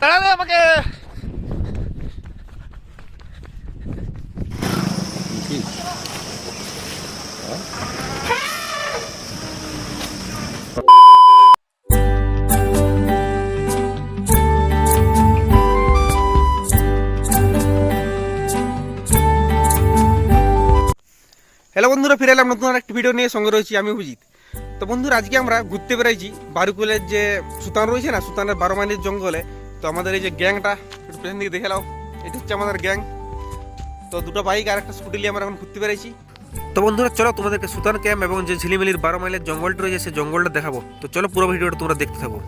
দাঁড়াবে আমাকে। হ্যালো বন্ধুরা ফিরে এলাম নতুন আরেকটি ভিডিও নিয়ে সঙ্গে রয়েছি আমি অভিজিৎ। তো বন্ধুরা আজকে আমরা ঘুরতে বেড়াইছি বারুকুলের যে সুতান রয়েছে না সুতানের বারো মাইলের জঙ্গলে। তো আমাদের এই যে গ্যাংটা, একটু পেছন দিকে দেখে নাও। এটা হচ্ছে আমাদের গ্যাং। তো দুটো বাইক আর একটা স্কুটি নিয়ে আমরা এখন ঘুরতে পেরেছি। তো বন্ধুরা, চলো তোমাদেরকে সুতান ক্যাম্প এবং যে ঝিলিমিলির বারো মাইলের জঙ্গলটা রয়েছে, সেই জঙ্গলটা দেখাবো। তো চলো পুরো ভিডিওটা তোমরা দেখতে থাকো।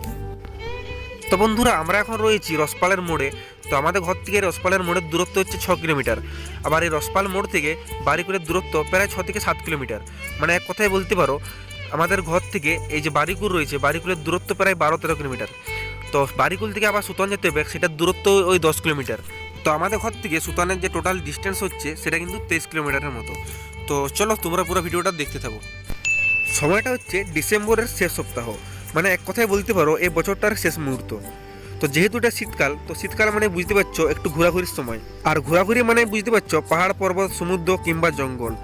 তো বন্ধুরা, আমরা এখন রয়েছি রসপালের মোড়ে। তো আমাদের ঘর থেকে রসপালের মোড়ের দূরত্ব হচ্ছে ছ কিলোমিটার। আবার এই রসপাল মোড় থেকে বাড়িকুলের দূরত্ব প্রায় ছ থেকে সাত কিলোমিটার। মানে এক কথায় বলতে পারো, আমাদের ঘর থেকে এই যে বাড়িকুল রয়েছে বাড়িকুলের দূরত্ব প্রায় বারো তেরো কিলোমিটার। তো বাড়িকুল থেকে আবার সুতন যেতে হবে, সেটার দূরত্ব ওই দশ কিলোমিটার। তো আমাদের ঘর থেকে সুতানের যে টোটাল ডিস্টেন্স হচ্ছে, সেটা কিন্তু তেইশ কিলোমিটারের মতো। তো চলো, তোমরা পুরো ভিডিওটা দেখতে থাকো। সময়টা হচ্ছে ডিসেম্বরের শেষ সপ্তাহ। মানে এক কথায় বলতে পারো, এই বছরটার শেষ মুহূর্ত। তো যেহেতু এটা শীতকাল, তো শীতকাল মানে বুঝতে পারছ, একটু ঘোরাঘুরির সময়। আর ঘোরাঘুরি মানে বুঝতে পারছ, পাহাড় পর্বত, সমুদ্র কিংবা জঙ্গল।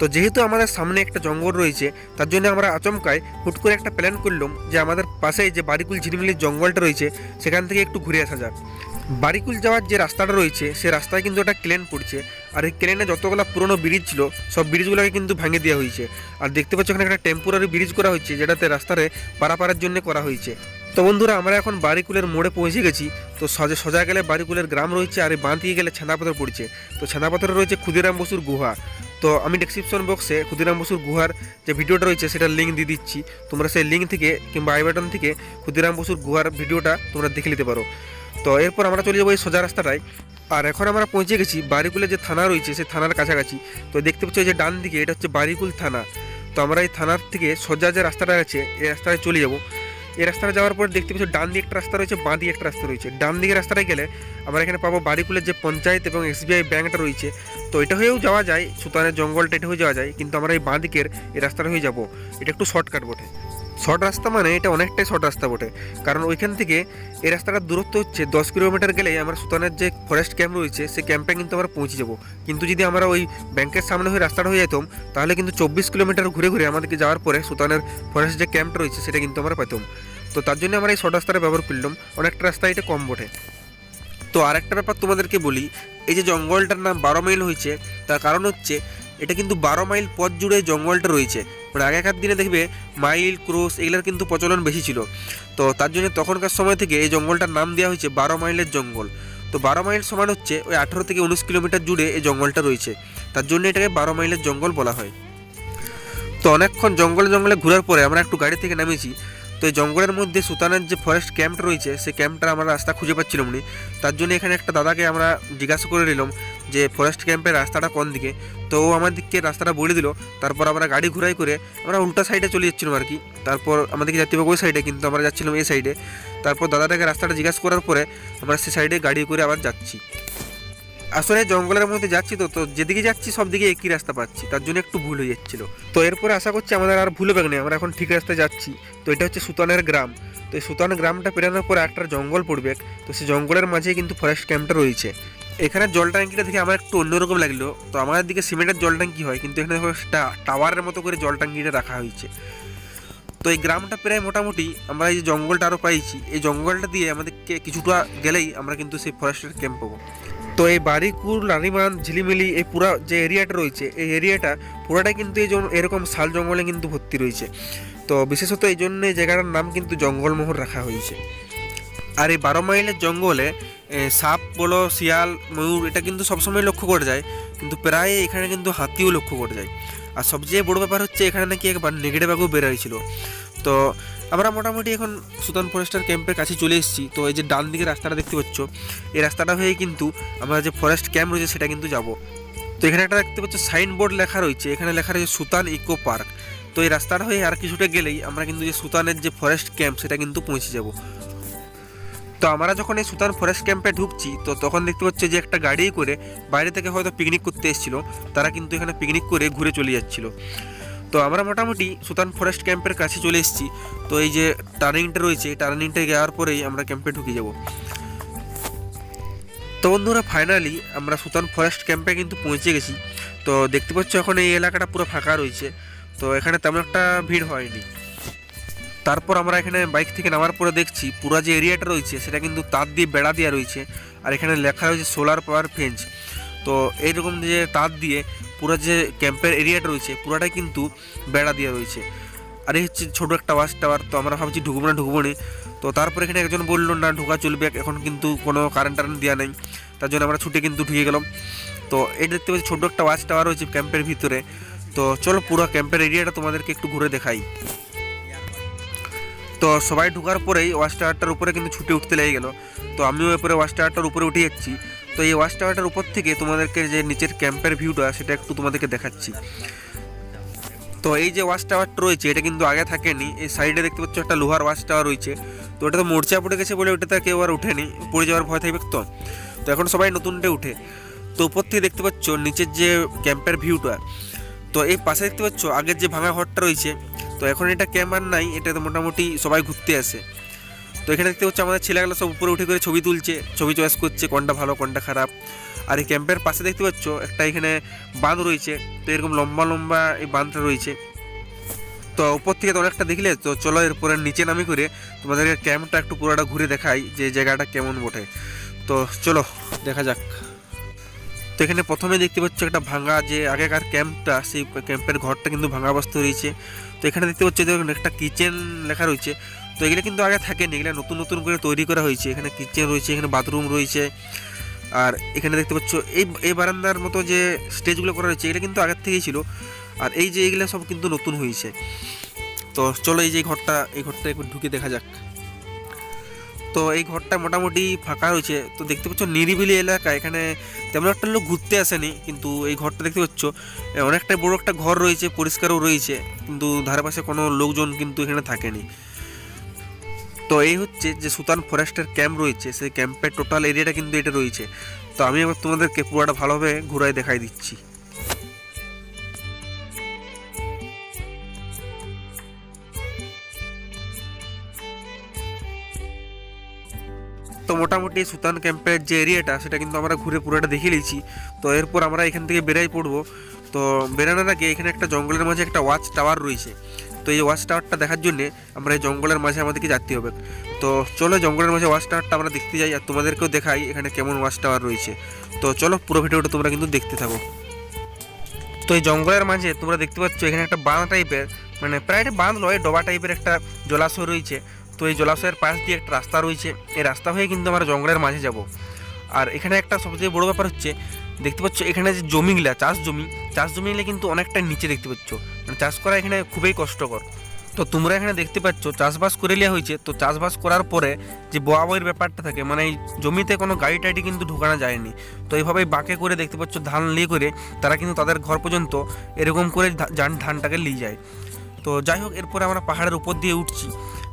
তো যেহেতু আমাদের সামনে একটা জঙ্গল রয়েছে, তার জন্য আমরা আচমকায় হুট করে একটা প্ল্যান করলাম যে আমাদের পাশেই যে বাড়িকুল ঝিলিমিলির জঙ্গলটা রয়েছে, সেখান থেকে একটু ঘুরে আসা যাক। বাড়িকুল যাওয়ার যে রাস্তাটা রয়েছে, সে রাস্তায় কিন্তু একটা ক্লেন পড়ছে। আর এই ক্লেনে যতগুলো পুরনো ব্রিজ ছিল, সব ব্রিজগুলোকে কিন্তু ভেঙে দেওয়া হয়েছে। আর দেখতে পাচ্ছ এখানে একটা টেম্পোরারি ব্রিজ করা হয়েছে, যেটাতে রাস্তারে পারাপারের জন্য করা হয়েছে। তো বন্ধুরা, আমরা এখন বাড়িকুলের মোড়ে পৌঁছে গেছি। তো সজা সোজা গেলে বাড়িকুলের গ্রাম রয়েছে, আর এই দিকে গেলে ছানাপাথর পড়ছে। তো ছানাপাথরে রয়েছে ক্ষুদিরাম বসুর গুহা। তো আমি ডেসক্রিপশন বক্সে ক্ষুদিরাম বসুর গুহার যে ভিডিওটা রয়েছে সেটার লিঙ্ক দিয়ে দিচ্ছি। তোমরা সেই লিঙ্ক থেকে কিংবা আই বাটন থেকে ক্ষুদিরাম বসুর গুহার ভিডিওটা তোমরা দেখে নিতে পারো। তো এরপর আমরা চলে যাব এই সোজা রাস্তাটায়। আর এখন আমরা পৌঁছে গেছি বাড়িকুলে যে থানা রয়েছে সেই থানার কাছাকাছি। তো দেখতে পাচ্ছ যে ডান দিকে এটা হচ্ছে বাড়িকুল থানা। তো আমরা এই থানার থেকে সোজা যে রাস্তাটা আছে, এই রাস্তায় চলে যাব। এই রাস্তাটা যাওয়ার পর দেখতে পাচ্ছি ডান দিকে একটা রাস্তা রয়েছে, বাঁ দিকে একটা রাস্তা রয়েছে। ডান দিকে রাস্তাটা গেলে আমরা এখানে পাবো বাড়িকুলের যে পঞ্চায়েত এবং এসবিআই ব্যাঙ্কটা রয়েছে। তো এটা হয়েও যাওয়া যায়, সুতানের জঙ্গলটা এটা হয়ে যাওয়া যায়, কিন্তু আমরা এই বাঁ দিকের এই রাস্তাটা হয়ে যাব। এটা একটু শর্টকাট বটে। শর্ট রাস্তা মানে এটা অনেকটাই শর্ট রাস্তা বটে। কারণ ওইখান থেকে এই রাস্তাটার দূরত্ব হচ্ছে দশ কিলোমিটার গেলেই আমরা সুতানের যে ফরেস্ট ক্যাম্প রয়েছে, সেই ক্যাম্পে কিন্তু আমরা পৌঁছে যাব। কিন্তু যদি আমরা ওই ব্যাংকের সামনে হয়ে রাস্তাটা হয়ে যেতাম, তাহলে কিন্তু চব্বিশ কিলোমিটার ঘুরে ঘুরে আমাদেরকে যাওয়ার পরে সুতানের ফরেস্ট যে ক্যাম্পটা রয়েছে, সেটা কিন্তু আমরা পেতাম তো তার জন্য আমরা এই শর্ট রাস্তাটা ব্যবহার করলাম। অনেকটা রাস্তা এটা কম বটে। তো আরেকটা ব্যাপার তোমাদেরকে বলি, এই যে জঙ্গলটার নাম বারো মাইল হয়েছে, তার কারণ হচ্ছে এটা কিন্তু বারো মাইল পথ জুড়ে জঙ্গলটা রয়েছে। মানে আগেকার দিনে দেখবে মাইল ক্রোস এগুলোর কিন্তু প্রচলন বেশি ছিল। তো তার জন্য তখনকার সময় থেকে এই জঙ্গলটার নাম দেওয়া হয়েছে বারো মাইলের জঙ্গল। তো বারো মাইল সমান হচ্ছে ওই আঠেরো থেকে উনিশ কিলোমিটার জুড়ে এই জঙ্গলটা রয়েছে। তার জন্য এটাকে বারো মাইলের জঙ্গল বলা হয়। তো অনেকক্ষণ জঙ্গলে জঙ্গলে ঘোরার পরে আমরা একটু গাড়ি থেকে নামেছি তো এই জঙ্গলের মধ্যে সুতানের যে ফরেস্ট ক্যাম্পটা রয়েছে, সেই ক্যাম্পটা আমরা রাস্তা খুঁজে পাচ্ছিলাম না তার জন্য এখানে একটা দাদাকে আমরা জিজ্ঞাসা করে নিলাম যে ফরেস্ট ক্যাম্পের রাস্তাটা কোন দিকে, তো ও আমাদেরকে রাস্তাটা বলে দিল। তারপর আমরা গাড়ি ঘুরাই করে আমরা উল্টা সাইডে চলে যাচ্ছিলাম আর কি। তারপর আমাদেরকে যেতে হবে ওই সাইডে কিন্তু আমরা যাচ্ছিলাম এই সাইডে তারপর দাদাটাকে রাস্তাটা জিজ্ঞাসা করার পরে আমরা সেই সাইডে গাড়ি করে আবার যাচ্ছি। আসলে জঙ্গলের মধ্যে যাচ্ছি তো তো যেদিকে যাচ্ছি সব দিকে একই রাস্তা পাচ্ছি, তার জন্য একটু ভুল হয়ে যাচ্ছিল। তো এরপরে আশা করছি আমাদের আর ভুল হবে না, আমরা এখন ঠিক রাস্তায় যাচ্ছি। তো এটা হচ্ছে সুতানের গ্রাম। তো এই সুতান গ্রামটা পেরানোর পরে একটা জঙ্গল পড়বে। তো সেই জঙ্গলের মাঝে কিন্তু ফরেস্ট ক্যাম্পটা রয়েছে। এখানে জল ট্যাঙ্কিটা দেখে আমার একটু অন্যরকম লাগল। তো আমাদের দিকে সিমেন্টের জল ট্যাঙ্কি হয়, কিন্তু এখানে দেখো টাওয়ারের মতো করে জল ট্যাঙ্কিটা রাখা হয়েছে। তো এই গ্রামটা প্রায় মোটামুটি আমরা এই যে জঙ্গলটা আরও পাইছি, এই জঙ্গলটা দিয়ে আমাদেরকে কিছুটা গেলেই আমরা কিন্তু সেই ফরেস্টের ক্যাম্প পাবো। তো এই বাড়িকুল রানিমান ঝিলিমিলি, এই পুরা যে এরিয়াটা রয়েছে, এই এরিয়াটা পুরাটাই কিন্তু এই এরকম শাল জঙ্গলে কিন্তু ভর্তি রয়েছে। তো বিশেষত এই জন্য এই জায়গাটার নাম কিন্তু জঙ্গলমোহর রাখা হয়েছে। আর এই বারো মাইলের জঙ্গলে সাপ, বলো, শিয়াল, ময়ূর, এটা কিন্তু সবসময় লক্ষ্য করা যায়। কিন্তু প্রায় এখানে কিন্তু হাতিও লক্ষ্য করা যায়। আর সবচেয়ে বড় ব্যাপার হচ্ছে এখানে নাকি একবার নেগেটে বাঘও বেরোয়ছিল তো আমরা মোটামুটি এখন সুতান ফরেস্টার ক্যাম্পের কাছে চলে এসেছি। তো এই যে ডান দিকে রাস্তাটা দেখতে পাচ্ছ, এই রাস্তাটা হয়ে কিন্তু আমরা যে ফরেস্ট ক্যাম্প রয়েছে সেটা কিন্তু যাব। তো এখানে একটা দেখতে পাচ্ছ সাইনবোর্ড লেখা রয়েছে। এখানে লেখা রয়েছে সুতান ইকো পার্ক তো এই রাস্তাটা হয়ে আর কিছুটা গেলেই আমরা কিন্তু যে সুতানের যে ফরেস্ট ক্যাম্প সেটা কিন্তু পৌঁছে যাব। তো আমরা যখন এই সুতান ফরেস্ট ক্যাম্পে ঢুকছি, তো তখন দেখতে পাচ্ছি যে একটা গাড়ি করে বাইরে থেকে হয়তো পিকনিক করতে এসেছিল। তারা কিন্তু এখানে পিকনিক করে ঘুরে চলে যাচ্ছিল। তো আমরা মোটামুটি সুতান ফরেস্ট ক্যাম্পের কাছে চলে এসেছি। তো এই যে টার্নিংটা রয়েছে টার্নিংটা যাওয়ার পরেই আমরা ক্যাম্পে ঢুকে যাব। তো বন্ধুরা ফাইনালি আমরা সুতান ফরেস্ট ক্যাম্পে কিন্তু পৌঁছে গেছি। তো দেখতে পাচ্ছ এখন এই এলাকাটা পুরো ফাঁকা রয়েছে। তো এখানে তেমন একটা ভিড় হয়নি। তারপর আমরা এখানে বাইক থেকে নামার পরে দেখছি পুরো যে এরিয়াটা রয়েছে, সেটা কিন্তু তার দিয়ে বেড়া দেওয়া রয়েছে। আর এখানে লেখা রয়েছে সোলার পাওয়ার ফেঞ্চ তো এইরকম যে তার দিয়ে পুরো যে ক্যাম্পের এরিয়াটা রয়েছে, পুরোটাই কিন্তু বেড়া দেওয়া রয়েছে। আর এই হচ্ছে ছোটো একটা ওয়াচ টাওয়ার, তো আমরা ভাবছি ঢুকবো না ঢুকবো না। তো তারপরে এখানে একজন বলল, না, ঢোকা চলবে, এখন কিন্তু কোনো কারেন্ট টারেন্ট দেওয়া নেই। তার জন্য আমরা ছুটে কিন্তু ঢুকে গেলাম। তো এই দেখতে পাচ্ছি ছোটো একটা ওয়াচ টাওয়ার রয়েছে ক্যাম্পের ভিতরে। তো চলো পুরো ক্যাম্পের এরিয়াটা তোমাদেরকে একটু ঘুরে দেখাই। তো সবাই ঢোকার পরেই ওয়াচ টাওয়ারটার উপরে কিন্তু ছুটে উঠতে লেগে গেল। তো আমিও এরপরে ওয়াচ টাওয়ারটার উপরে উঠে যাচ্ছি। তো এই ওয়াচ টাওয়ারটার উপর থেকে তোমাদেরকে যে নিচের ক্যাম্পের ভিউটা, সেটা একটু তোমাদেরকে দেখাচ্ছি। তো এই যে ওয়াচ টাওয়ারটা রয়েছে, এটা কিন্তু আগে থাকেনি। এই সাইডে দেখতে পাচ্ছ একটা লোহার ওয়াচ টাওয়ার রয়েছে। তো ওটা তো মোর্চা পড়ে গেছে বলে ওটাতে কেউ আর উঠেনি পড়ে যাওয়ার ভয় থাকবে তো। তো এখন সবাই নতুনটা উঠে। তো উপর থেকে দেখতে পাচ্ছ নিচের যে ক্যাম্পের ভিউটা তো এই পাশে দেখতে পাচ্ছ, আগের যে ভাঙা ঘরটা রয়েছে, তো এখন এটা ক্যাম্প আর নাই এটা তো মোটামুটি সবাই ঘুরতে আসে। তো এখানে দেখতে পাচ্ছ, আমাদের ছেলেগুলো সব উপরে উঠে করে ছবি তুলছে, ছবি চয়েস করছে, কোনটা ভালো, কোনটা খারাপ। আর এই ক্যাম্পের পাশে দেখতে পাচ্ছ, একটা এখানে বাঁধ রয়েছে, তো এরকম লম্বা লম্বা এই বাঁধটা রয়েছে। তো উপর থেকে তো অনেকটা দেখলে, তো চলো এরপরে নিচে নামি করে তোমাদেরকে ক্যাম্পটা একটু পুরোটা ঘুরে দেখাই যে জায়গাটা কেমন বটে। তো চলো, দেখা যাক। তো এখানে প্রথমে দেখতে পাচ্ছ একটা ভাঙা যে আগেকার ক্যাম্পটা, সেই ক্যাম্পের ঘরটা কিন্তু ভাঙা অবস্থা রয়েছে। তো এখানে দেখতে পাচ্ছ যে একটা কিচেন লেখা রয়েছে। তো এগুলো কিন্তু আগে থাকেনি, এগুলো নতুন নতুন করে তৈরি করা হয়েছে। এখানে কিচেন রয়েছে, এখানে বাথরুম রয়েছে। আর এখানে দেখতে পাচ্ছ এই এই বারান্দার মতো যে স্টেজগুলো করা রয়েছে এটা কিন্তু আগের থেকেই ছিল। আর এই যে এইগুলো সব কিন্তু নতুন হয়েছে। তো চলো এই যে ঘরটা, এই ঘরটা একটু ঢুকে দেখা যাক। তো এই ঘরটা মোটামুটি ফাঁকা রয়েছে। তো দেখতে পাচ্ছ নিরিবিলি এলাকা এখানে তেমন একটা লোক ঘুরতে আসেনি কিন্তু এই ঘরটা দেখতে পাচ্ছ এ, অনেকটাই বড় একটা ঘর রয়েছে পরিষ্কারও রয়েছে কিন্তু ধারে পাশে কোনো লোকজন কিন্তু এখানে থাকেনি। তো এই হচ্ছে যে সুতান ফরেস্টের ক্যাম্প রয়েছে সেই ক্যাম্পের টোটাল এরিয়াটা কিন্তু এটা রয়েছে। তো আমি এবার তোমাদেরকে পুরোটা ভালোভাবে ঘুরাই দেখাই দিচ্ছি। তো মোটামুটি সুতান ক্যাম্পের যে এরিয়াটা, সেটা কিন্তু আমরা ঘুরে পুরোটা দেখে নিয়েছি। তো এরপর আমরা এখান থেকে বেরাই পড়ব। তো বেরানোর আগে এখানে একটা জঙ্গলের মাঝে একটা ওয়াচ টাওয়ার রয়েছে। তো এই ওয়াচ টাওয়ারটা দেখার জন্যে আমরা এই জঙ্গলের মাঝে আমাদেরকে যেতে হবে। তো চলো জঙ্গলের মাঝে ওয়াচ টাওয়ারটা আমরা দেখতে যাই আর তোমাদেরকেও দেখাই এখানে কেমন ওয়াচ টাওয়ার রয়েছে। তো চলো পুরো ভিডিওটা তোমরা কিন্তু দেখতে থাকো। তো এই জঙ্গলের মাঝে তোমরা দেখতে পাচ্ছ এখানে একটা বাঁধ টাইপের মানে প্রায় একটা বাঁধ নয়, ডোবা টাইপের একটা জলাশয় রয়েছে। তো এই জলাশয়ের পাশ দিয়ে একটা রাস্তা রয়েছে। এই রাস্তা হয়ে কিন্তু আমরা জঙ্গলের মাঝে যাব। আর এখানে একটা সবচেয়ে বড় ব্যাপার হচ্ছে, দেখতে পাচ্ছ এখানে যে জমিগুলা, চাষ জমি, চাষ জমিগুলো কিন্তু অনেকটা নিচে দেখতে পাচ্ছ। মানে চাষ করা এখানে খুবই কষ্টকর। তো তোমরা এখানে দেখতে পাচ্ছ, চাষবাস করে নেওয়া হয়েছে। তো চাষবাস করার পরে যে বোয়া বইয়ের ব্যাপারটা থাকে মানে এই জমিতে কোনো গাড়ি টাড়ি কিন্তু ঢোকানো যায়নি। তো এইভাবেই বাঁকে করে দেখতে পাচ্ছ, ধান নিয়ে করে তারা কিন্তু তাদের ঘর পর্যন্ত এরকম করে ধানটাকে নিয়ে যায়। তো যাই হোক, এরপরে আমরা পাহাড়ের উপর দিয়ে উঠছি।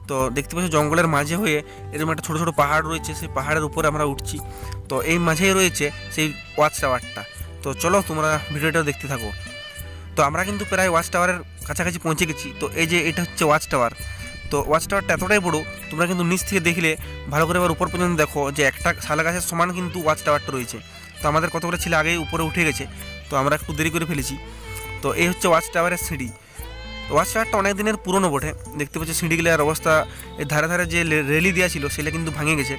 তো দেখতে পাচ্ছি জঙ্গলের মাঝে হয়ে এরকম একটা ছোটো ছোটো পাহাড় রয়েছে, সেই পাহাড়ের উপরে আমরা উঠছি। তো এই মাঝেই রয়েছে সেই ওয়াচ টাওয়ারটা। তো চলো তোমরা ভিডিওটা দেখতে থাকো। তো আমরা কিন্তু প্রায় ওয়াচ টাওয়ারের কাছাকাছি পৌঁছে গেছি। তো এই যে এটা হচ্ছে ওয়াচ টাওয়ার। তো ওয়াচ টাওয়ারটা এতটাই বড়ো, তোমরা কিন্তু নিচ থেকে দেখলে, ভালো করে এবার উপর পর্যন্ত দেখো যে একটা শালা গাছের সমান কিন্তু ওয়াচ টাওয়ারটা রয়েছে। তো আমাদের কতগুলো ছেলে আগেই উপরে উঠে গেছে। তো আমরা একটু দেরি করে ফেলেছি। তো এই হচ্ছে ওয়াচ টাওয়ারের সিঁড়ি। ওয়াচ টাওয়ারটা অনেক দিনের পুরনো বটে। দেখতে পাচ্ছি সিঁড়িগুলোর অবস্থা, এই ধারে ধারে যে রেলি দেওয়া ছিল, সেটা কিন্তু ভাঙে গেছে।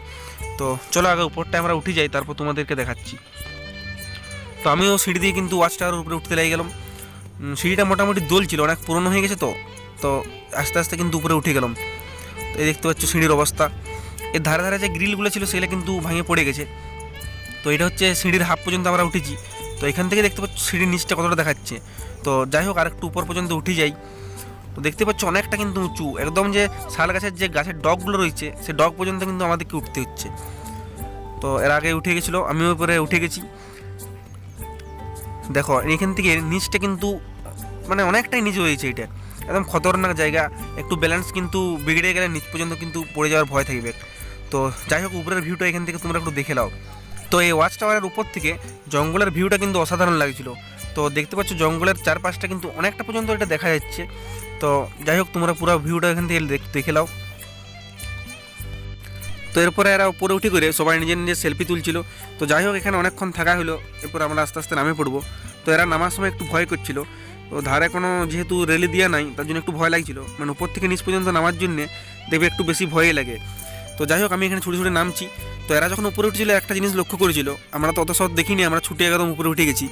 তো চলো আগে উপরটা আমরা উঠে যাই, তারপর তোমাদেরকে দেখাচ্ছি। তো আমিও সিঁড়ি দিয়ে কিন্তু ওয়াচ টাওয়ারের উপরে উঠতে লেগে গেলাম। সিঁড়িটা মোটামুটি দোল ছিল অনেক পুরনো হয়ে গেছে তো। তো আস্তে আস্তে কিন্তু উপরে উঠে গেলাম। তো এই দেখতে পাচ্ছ সিঁড়ির অবস্থা। এর ধারে ধারে যে গ্রিলগুলো ছিল, সেগুলো কিন্তু ভাঙে পড়ে গেছে। তো এটা হচ্ছে সিঁড়ির হাফ পর্যন্ত আমরা উঠেছি। তো এখান থেকে দেখতে পাচ্ছ সিঁড়ির নিচটা কতটা দেখাচ্ছে। তো যাই হোক, আরেকটু উপর পর্যন্ত উঠে যাই। তো দেখতে পাচ্ছ অনেকটা কিন্তু উঁচু। একদম যে শাল গাছের যে গাছের ডগগুলো রয়েছে, সে ডগ পর্যন্ত কিন্তু আমাদেরকে উঠতে হচ্ছে। তো এর আগে উঠে গেছিল, আমিও উপরে উঠে গেছি। দেখো, এখান থেকে নিচটা কিন্তু মানে অনেকটাই নিচে হয়েছে এটা। একদম খতরনাক জায়গা। একটু ব্যালেন্স কিন্তু বিগড়ে গেলে নিচ পর্যন্ত কিন্তু পড়ে যাওয়ার ভয় থাকবে। তো যাই হোক, উপরের ভিউটা এখান থেকে তোমরা একটু দেখে নাও। তো এই ওয়াচ টাওয়ারের উপর থেকে জঙ্গলের ভিউটা কিন্তু অসাধারণ লাগছিল। তো দেখতে পাচ্ছ জঙ্গলের চারপাশটা কিন্তু অনেকটা পর্যন্ত এটা দেখা যাচ্ছে। তো যাই হোক, তোমরা পুরো ভিউটা এখান থেকে দেখ- নাও। তো এরপরে এরা উপরে উঠে করে সবাই নিজের নিজের সেলফি তুলছিল। তো যাই হোক, এখানে অনেকক্ষণ থাকা হলো। এরপর আমরা আস্তে আস্তে নামে পড়ব। তো এরা নামার সময় একটু ভয় করছিল। তো ধারে কোনো যেহেতু রেলি দেওয়া নাই, তার জন্য একটু ভয় লাগছিল। মানে উপর থেকে নিচ পর্যন্ত নামার জন্যে দেখবে একটু বেশি ভয় লাগে। তো যাই হোক, আমি এখানে ছুটে ছুটে নামছি। তো এরা যখন উপরে উঠেছিল, একটা জিনিস লক্ষ্য করেছিল, আমরা তো অত সব দেখিনি, আমরা ছুটে একদম উপরে উঠে গেছি।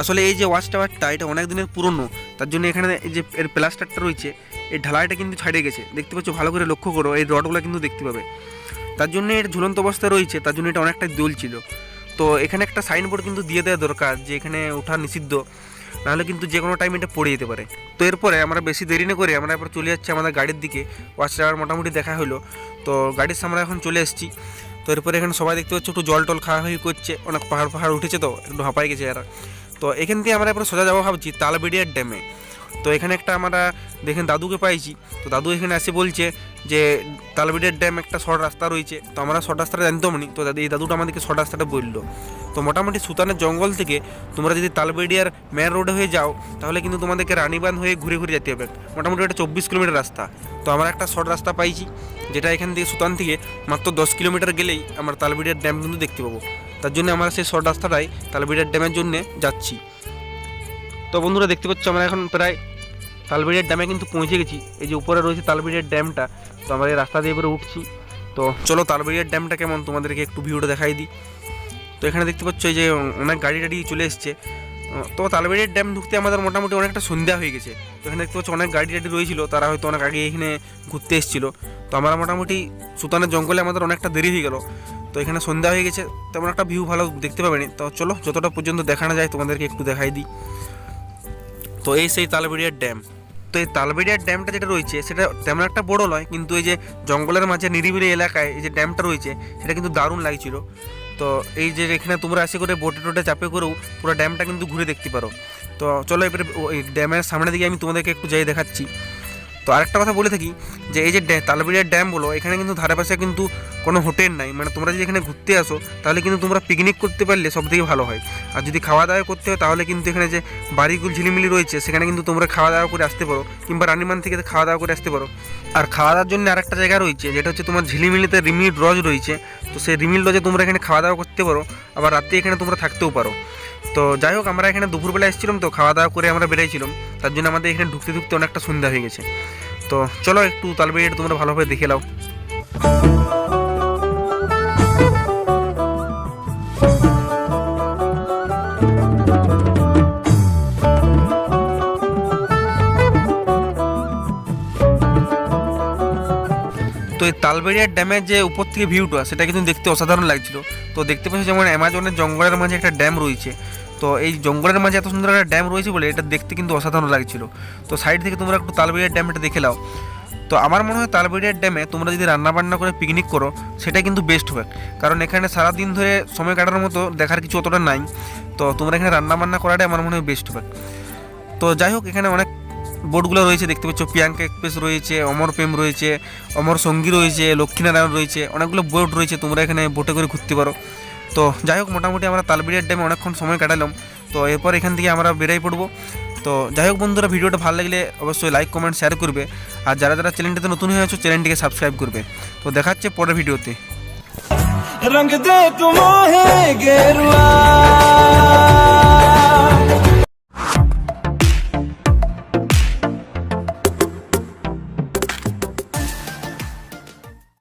আসলে এই যে ওয়াচ টাওয়ারটা এটা অনেক দিনের পুরনো, তার জন্য এখানে যে এর প্লাস্টারটা রয়েছে, এই ঢালাইটা কিন্তু ছাড়িয়ে গেছে। দেখতে পাচ্ছ, ভালো করে লক্ষ্য করো, এই রডগুলো কিন্তু দেখতে পাবে। তার জন্য এর ঝুলন্ত অবস্থা রয়েছে, তার জন্য এটা অনেকটা ছিল। তো এখানে একটা সাইনবোর্ড কিন্তু দিয়ে দেওয়া দরকার, যে এখানে ওঠা নিষিদ্ধ, নাহলে কিন্তু যে কোনো টাইম এটা পড়ে যেতে পারে। তো এরপরে আমরা বেশি দেরি না করে, আমরা এরপর চলে যাচ্ছি আমাদের গাড়ির দিকে। ওয়াচ টাওয়ার মোটামুটি দেখা হলো। তো গাড়ির সামনে এখন চলে এসেছি। এরপরে এখানে সবাই দেখতে পাচ্ছি একটু জল টল খাওয়া হয়ে করছে। অনেক পাহাড় পাহাড় উঠেছে তো, একটু হাঁপাই গেছে এরা। তো এখান থেকে আমরা এরপর সোজা যাব ভাবছি তালবেড়িয়ার ড্যামে। তো এখানে একটা আমরা দেখেন দাদুকে পাইছি। তো দাদু এখানে এসে বলছে যে তালবেড়িয়ার ড্যাম একটা শর্ট রাস্তা রয়েছে, তো আমরা শর্ট রাস্তাটা জানতাম নি। তো দাদু, এই দাদুটা আমাদেরকে শর্ট রাস্তাটা বলল। তো মোটামুটি সুতানের জঙ্গল থেকে তোমরা যদি তালবেড়িয়ার মেন রোডে হয়ে যাও, তাহলে কিন্তু তোমাদেরকে রানীবাঁধ হয়ে ঘুরে ঘুরে যেতে হবে। মোটামুটি একটা চব্বিশ কিলোমিটার রাস্তা। তো আমরা একটা শর্ট রাস্তা পাইছি, যেটা এখান থেকে সুতান থেকে মাত্র দশ কিলোমিটার গেলেই আমরা তালবেড়িয়ার ড্যাম কিন্তু দেখতে পাবো। তার জন্য আমরা সেই শর্ট রাস্তাটাই তালবেড়িয়ার ড্যামের জন্য যাচ্ছি। তো বন্ধুরা, দেখতে পাচ্ছ আমরা এখন প্রায় তালবেড়িয়ার ড্যামে কিন্তু পৌঁছে গেছি। এই যে উপরে রয়েছে তালবেড়িয়ার ড্যামটা, তো আমরা এই রাস্তা দিয়ে এবারে উঠছি। তো চলো তালবেড়িয়ার ড্যামটা কেমন? তোমাদেরকে একটু ভিউটা দেখাই দিই। তো এখানে দেখতে পাচ্ছ এই যে অনেক গাড়ি টাড়ি চলে এসছে। তো তালবেড়িয়ার ড্যাম ঢুকতে আমাদের মোটামুটি অনেকটা সন্ধ্যা হয়ে গেছে। তো এখানে দেখতে পাচ্ছ অনেক গাড়ি টাড়ি রয়েছিল, তারা হয়তো অনেক আগে এখানে ঘুরতে এসেছিল। তো আমরা মোটামুটি সুতানের জঙ্গলে আমাদের অনেকটা দেরি হয়ে গেল। তো এখানে সন্ধ্যা হয়ে গেছে, তেমন একটা ভিউ ভালো দেখতে পাবেনি। তো চলো, যতটা পর্যন্ত দেখানো যায় তোমাদেরকে একটু দেখাই দিই। তো এই সেই তালবেড়িয়ার ড্যাম। তো এই তালবেড়িয়ার ড্যামটা যেটা রয়েছে, সেটা তেমন একটা বড় নয়, কিন্তু এই যে জঙ্গলের মাঝে নিরিবিলি এলাকায় এই যে ড্যামটা রয়েছে, সেটা কিন্তু দারুণ লাগছিল। তো এই যে এখানে তোমরা আসে করে বোটে টোটে চাপে করেও পুরো ড্যামটা কিন্তু ঘুরে দেখতে পারো। তো চলো এবারে ওই ড্যামের সামনে দিকে আমি তোমাদেরকে একটু যাই দেখাচ্ছি। তো আরেকটা কথা বলে থাকি যে এই যে ড্যা- তালবেড়িয়ার ড্যাম বলো, এখানে কিন্তু ধারে পাশে কিন্তু কোনো হোটেল নাই। মানে তোমরা যদি এখানে ঘুরতে আসো, তাহলে কিন্তু তোমরা পিকনিক করতে পারলে সব থেকে ভালো হয়। আর যদি খাওয়া দাওয়া করতে হয়, তাহলে কিন্তু এখানে যে বাড়িগুলো ঝিলিমিলি রয়েছে, সেখানে কিন্তু তোমরা খাওয়া দাওয়া করে আসতে পারো, কিংবা রানিমান থেকে খাওয়া দাওয়া করে আসতে পারো। আর খাওয়া দাওয়ার জন্য আরেকটা জায়গা রয়েছে, যেটা হচ্ছে তোমার ঝিলিমিলিতে রিমিল লজ রয়েছে। তো সেই রিমিল লজে তোমরা এখানে খাওয়া দাওয়া করতে পারো, আবার রাতে এখানে তোমরা থাকতেও পারো। তো যাই হোক, আমরা এখানে দুপুরবেলা এসেছিলাম তো খাওয়া দাওয়া করে আমরা বেরিয়েছিলাম। তার জন্য আমাদের এখানে ঢুকতে ঢুকতে অনেকটা সন্ধ্যা হয়ে গেছে। তো চলো, একটু তালবেড়িয়াটা তোমরা ভালোভাবে দেখে নাও। এই তালবেড়িয়ার ড্যামের যে উপর থেকে ভিউটা সেটা কিন্তু দেখতে অসাধারণ লাগছিল। তো দেখতে পাচ্ছি যেমন অ্যামাজনের জঙ্গলের মাঝে একটা ড্যাম রয়েছে। তো এই জঙ্গলের মাঝে এত সুন্দর একটা ড্যাম রয়েছে বলে এটা দেখতে কিন্তু অসাধারণ লাগছিল। তো সাইড থেকে তোমরা একটু তালবেড়িয়ার ড্যামটা দেখে নাও। তো আমার মনে হয় তালবেড়িয়ার ড্যামে তোমরা যদি রান্না বান্না করে পিকনিক করো, সেটা কিন্তু বেস্ট হবে। কারণ এখানে সারাদিন ধরে সময় কাটানোর মতো দেখার কিছু অতটা নাই। তো তোমরা এখানে রান্না বান্না করাটাই আমার মনে হয় বেস্ট হবে। তো যাই হোক, এখানে অনেক বোটগুলো রয়েছে দেখতে পাচ্ছ প্রিয়াঙ্কা এক্সপ্রেস রয়েছে অমর প্রেম রয়েছে অমর সঙ্গী রয়েছে লক্ষ্মীনারায়ণ রয়েছে অনেকগুলো বোট রয়েছে তোমরা এখানে বোটে করে ঘুরতে পারো তো যাই হোক মোটামুটি আমরা তালবেড়িয়ার ড্যামে অনেকক্ষণ সময় কাটালাম তো এরপর এখান থেকে আমরা বেরাই পড়বো তো যাই হোক বন্ধুরা ভিডিওটা ভালো লাগলে অবশ্যই লাইক কমেন্ট শেয়ার করবে আর যারা যারা চ্যানেলটাতে নতুন হয়ে আছো চ্যানেলটিকে সাবস্ক্রাইব করবে তো দেখাচ্ছে পরের ভিডিওতে रंग दे तुम है गेरुआ